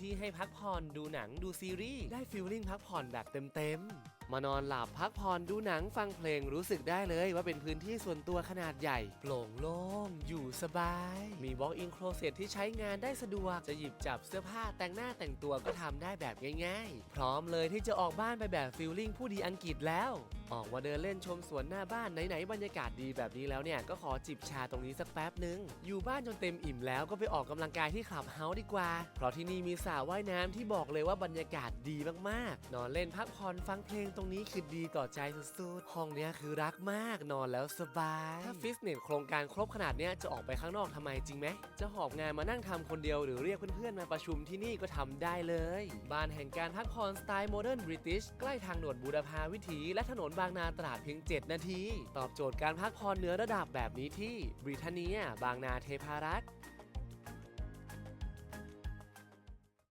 ที่ให้พักผ่อนดูหนังดูซีรีส์ได้ฟิลลิ่งพักผ่อนแบบเต็มๆ มานอนหลับพักผ่อนดูหนังฟังเพลงรู้สึกได้เลยว่าเป็นพื้นที่ส่วนตัวขนาดใหญ่ โปร่งโล่ง อยู่สบาย มี walk-in closet ที่ใช้งานได้สะดวก จะหยิบจับเสื้อผ้าแต่งหน้าแต่งตัวก็ทำได้แบบง่ายๆ พร้อมเลยที่จะออกบ้านไปแบบฟิลลิ่งผู้ดีอังกฤษแล้วออกมาเดินเล่นชมสวนหน้าบ้านไหนๆบรรยากาศดีแบบนี้แล้วเนี่ยก็ขอจิบชาตรงนี้สักแป๊บหนึ่งอยู่บ้านจนเต็มอิ่มแล้วก็ไปออกกำลังกายที่คลับเฮาส์ดีกว่า เพราะที่นี่มีสระว่ายน้ำที่บอกเลยว่าบรรยากาศดีมากๆ นอนเล่นพักผ่อนฟังเพลงตรงนี้คือดีต่อใจสุดๆ ห้องเนี้ยคือรักมากนอนแล้วสบาย ถ้าฟิตเนสโครงการครบขนาดเนี้ยจะออกไปข้างนอกทำไมจริงไหม จะหอบงานมานั่งทำคนเดียวหรือเรียกเพื่อนๆ มาประชุมที่นี่ก็ทำได้เลย บ้านแห่งการพักผ่อนสไตล์โมเดิร์นบริติชใกล้ทางด่วนบูรพาวิถี และถนนบางนาตราดเพียง 7 นาที ตอบโจทย์การพักผ่อนเนื้อระดับแบบนี้ที่บริทเนียบางนาเทพารักษ์